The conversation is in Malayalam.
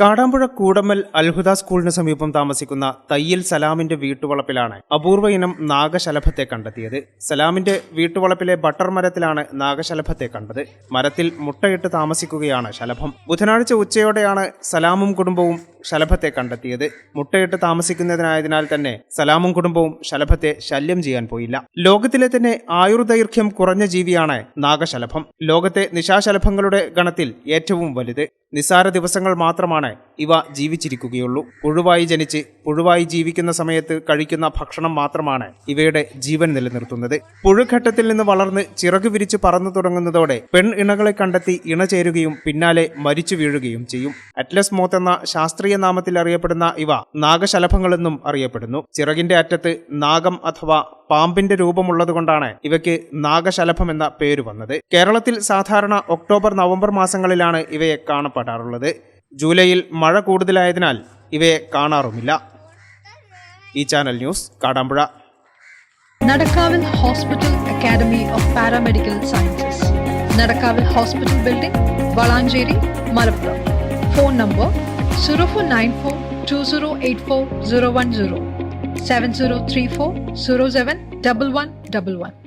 കാടാമ്പുഴ കൂടമ്മൽ അൽഹുദ സ്കൂളിന് സമീപം താമസിക്കുന്ന തയ്യൽ സലാമിന്റെ വീട്ടുവളപ്പിലാണ് അപൂർവ ഇനം നാഗശലഭത്തെ കണ്ടെത്തിയത്. സലാമിന്റെ വീട്ടുവളപ്പിലെ ബട്ടർ മരത്തിലാണ് നാഗശലഭത്തെ കണ്ടത്. മരത്തിൽ മുട്ടയിട്ട് താമസിക്കുകയാണ് ശലഭം. ബുധനാഴ്ച ഉച്ചയോടെയാണ് സലാമും കുടുംബവും ശലഭത്തെ കണ്ടെത്തിയത്. മുട്ടയിട്ട് താമസിക്കുന്നതിനായതിനാൽ തന്നെ സലാമും കുടുംബവും ശലഭത്തെ ശല്യം ചെയ്യാൻ പോയില്ല. ലോകത്തിലെ തന്നെ ആയുർദൈർഘ്യം കുറഞ്ഞ ജീവിയാണ് നാഗശലഭം. ലോകത്തെ നിശാശലഭങ്ങളുടെ ഗണത്തിൽ ഏറ്റവും വലുത്. നിസാര ദിവസങ്ങൾ മാത്രമാണ് ഇവ ജീവിച്ചിരിക്കുകയുള്ളൂ. പുഴുവായി ജനിച്ച് പുഴുവായി ജീവിക്കുന്ന സമയത്ത് കഴിക്കുന്ന ഭക്ഷണം മാത്രമാണ് ഇവയുടെ ജീവൻ നിലനിർത്തുന്നത്. പുഴുഘട്ടത്തിൽ നിന്ന് വളർന്ന് ചിറകു വിരിച്ച് പറന്നു തുടങ്ങുന്നതോടെ പെൺ ഇണകളെ കണ്ടെത്തി ഇണ ചേരുകയും പിന്നാലെ മരിച്ചു വീഴുകയും ചെയ്യും. അറ്റ്ലസ് മോത്ത് എന്ന ശാസ്ത്രീയ നാമത്തിൽ അറിയപ്പെടുന്ന ഇവ നാഗശലഭങ്ങളെന്നും അറിയപ്പെടുന്നു. ചിറകിന്റെ അറ്റത്ത് നാഗം അഥവാ പാമ്പിന്റെ രൂപമുള്ളതുകൊണ്ടാണ് ഇവയ്ക്ക് നാഗശലഭം എന്ന പേര് വന്നത്. കേരളത്തിൽ സാധാരണ ഒക്ടോബർ നവംബർ മാസങ്ങളിലാണ് ഇവയെ കാണപ്പെടാറുള്ളത്. ജൂലൈയിൽ മഴ കൂടുതലായതിനാൽ ഇവയെ കാണാറുമില്ല. ഈ channel news Kadampuzha. Nadakkavil hospital academy of paramedical sciences. Nadakkavil hospital building Valanchery Malappuram. Phone number zero four nine four two zero eight four zero one zero. Seven zero three four zero seven double one double one.